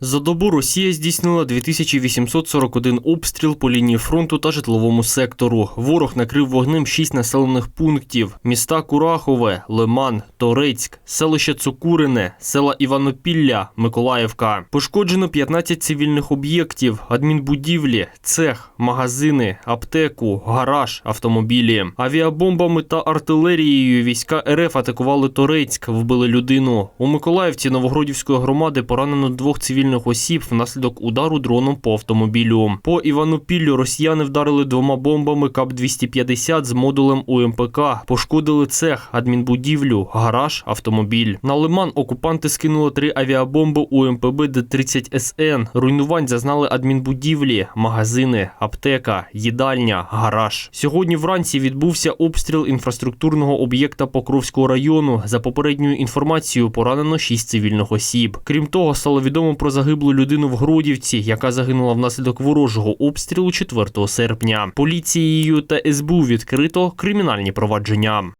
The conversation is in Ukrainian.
За добу Росія здійснила 2841 обстріл по лінії фронту та житловому сектору. Ворог накрив вогнем 6 населених пунктів: міста Курахове, Лиман, Торецьк, селище Цукурине, села Іванопілля, Миколаївка. Пошкоджено 15 цивільних об'єктів, адмінбудівлі, цех, магазини, аптеку, гараж, автомобілі. Авіабомбами та артилерією війська РФ атакували Торецьк, вбили людину. У Миколаївці Новогродівської громади поранено двох цивільних осіб внаслідок удару дроном по автомобілю. По Іванопіллю росіяни вдарили двома бомбами КАП-250 з модулем УМПК, пошкодили цех, адмінбудівлю, гараж, автомобіль. На Лиман окупанти скинули три авіабомби УМПБ Д-30СН. Руйнувань зазнали адмінбудівлі, магазини, аптека, їдальня, гараж. Сьогодні вранці відбувся обстріл інфраструктурного об'єкта Покровського району. За попередньою інформацією, поранено 6 цивільних осіб. Крім того, стало відомо про загиблу людину в Гродівці, яка загинула внаслідок ворожого обстрілу 4 серпня. Поліцією та СБУ відкрито кримінальні провадження.